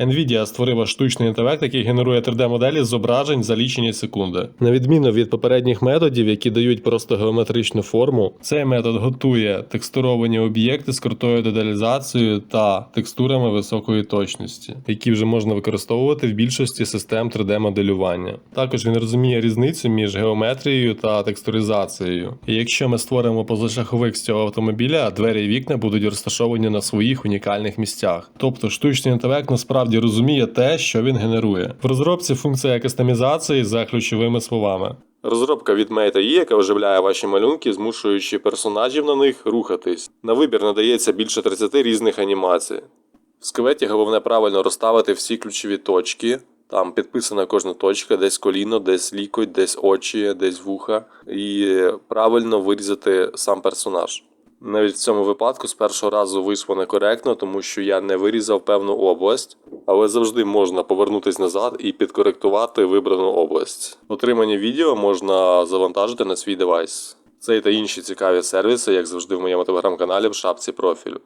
Nvidia створила штучний інтелект, який генерує 3D-моделі зображень за лічені секунди. На відміну від попередніх методів, які дають просто геометричну форму, цей метод готує текстуровані об'єкти з крутою деталізацією та текстурами високої точності, які вже можна використовувати в більшості систем 3D-моделювання. Також він розуміє різницю між геометрією та текстуризацією. І якщо ми створимо позашаховик з цього автомобіля, двері і вікна будуть розташовані на своїх унікальних місцях. Тобто штучний інтелект насправді розуміє те, що він генерує. В розробці функція кастомізації за ключовими словами. Розробка від Meta E, яка оживляє ваші малюнки, змушуючи персонажів на них рухатись. На вибір надається більше 30 різних анімацій. В скелеті головне правильно розставити всі ключові точки. Там підписана кожна точка, десь коліно, десь лікоть, десь очі, десь вуха, і правильно вирізати сам персонаж. Навіть в цьому випадку з першого разу вийшло некоректно, тому що я не вирізав певну область, але завжди можна повернутися назад і підкоректувати вибрану область. Отримані відео можна завантажити на свій девайс. Цей та інші цікаві сервіси, як завжди, в моєму телеграм-каналі в шапці профілю.